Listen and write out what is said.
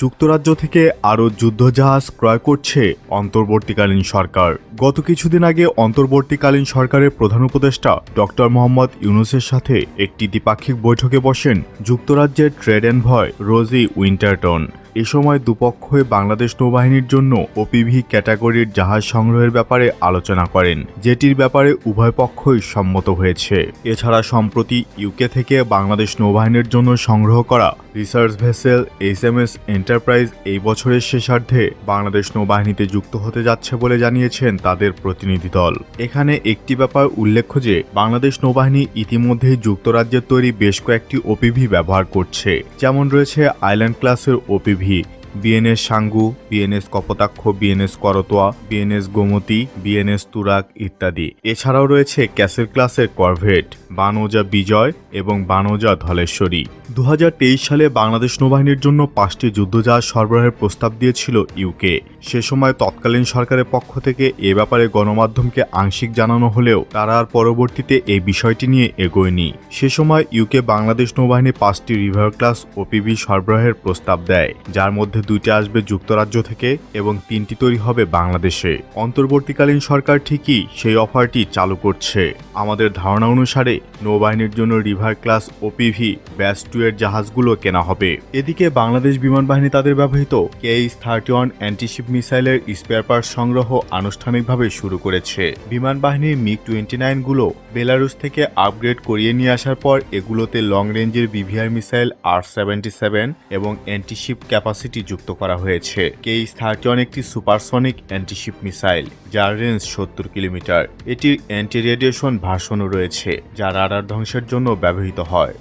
যুক্তরাজ্য থেকে আরও যুদ্ধজাহাজ ক্রয় করছে অন্তর্বর্তীকালীন সরকার। গত কিছুদিন আগে অন্তর্বর্তীকালীন সরকারের প্রধান উপদেষ্টা ডক্টর মোহাম্মদ ইউনুসের সাথে একটি দ্বিপাক্ষিক বৈঠকে বসেন যুক্তরাজ্যের ট্রেড ভয় রোজি উইন্টারটন। এ সময় দুপক্ষই বাংলাদেশ নৌবাহিনীর জন্য ওপিভি ক্যাটাগরির জাহাজ সংগ্রহের ব্যাপারে আলোচনা করেন, যেটির ব্যাপারে উভয় পক্ষই সম্মত হয়েছে। এছাড়া সম্প্রতি ইউকে থেকে বাংলাদেশ নৌবাহিনীর জন্য সংগ্রহ করা research vessel S M S Enterprise এই বছরের শেষার্ধে বাংলাদেশ নৌবাহিনীতে যুক্ত হতে যাচ্ছে বলে জানিয়েছেন তাদের প্রতিনিধি দল। এখানে একটি ব্যাপার উল্লেখ্য যে, বাংলাদেশ নৌবাহিনী ইতিমধ্যেই যুক্তরাজ্যের তৈরি বেশ কয়েকটি ওপিভি ব্যবহার করছে। যেমন রয়েছে আইল্যান্ড ক্লাসের OPV BNS Sangu, BNS Kapotaksha, BNS Karatoya, BNS Gomati, BNS Turag ইত্যাদি। এছাড়াও রয়েছে ক্যাসেল ক্লাসের করভেট, বানৌজা বিজয় এবং বানৌজা ধলেশ্বরী। দু হাজার তেইশ সালে বাংলাদেশ নৌবাহিনীর জন্য পাঁচটি যুদ্ধজাহাজ সরবরাহের প্রস্তাব দিয়েছিল ইউকে সে সময় তৎকালীন সরকারের পক্ষ থেকে এ ব্যাপারে গণমাধ্যমকে আংশিক জানানো হলেও তারা আর পরবর্তীতে এই বিষয়টি নিয়ে এগোয়নি। সে সময় ইউকে বাংলাদেশ নৌবাহিনী পাঁচটি রিভার ক্লাস ওপিভি সরবরাহের প্রস্তাব দেয়, যার মধ্যে দুইটি আসবে যুক্তরাজ্য থেকে এবং তিনটি তৈরি হবে বাংলাদেশে। অন্তর্বর্তীকালীন সরকার ঠিকই সেই অফারটি চালু করছে। আমাদের ধারণা অনুসারে নৌবাহিনীর জন্য river class OPV batch two এর জাহাজগুলো কেনা হবে। এদিকে বাংলাদেশ বিমান বাহিনী তাদের ব্যবহৃত কেইস থার্টি ওয়ান অ্যান্টিশিপ মিসাইলের স্পেয়ার পার্ট সংগ্রহ আনুষ্ঠানিকভাবে শুরু করেছে। বিমান বাহিনীর মিগ টোয়েন্টি নাইনগুলো বেলারুস থেকে আপগ্রেড করিয়ে নিয়ে আসার পর এগুলোতে লং রেঞ্জের BVR missile R seventy seven এবং অ্যান্টিশিপ ক্যাপাসিটি যুক্ত করা হয়েছে। কেইস থার্টি ওয়ান একটি সুপারসনিক অ্যান্টিশিপ মিসাইল, যার রেঞ্জ সত্তর কিলোমিটার। এটির অ্যান্টি রেডিয়েশন ভাষণও রয়েছে, যা রাডার ধ্বংসের জন্য ব্যবহৃত হয়।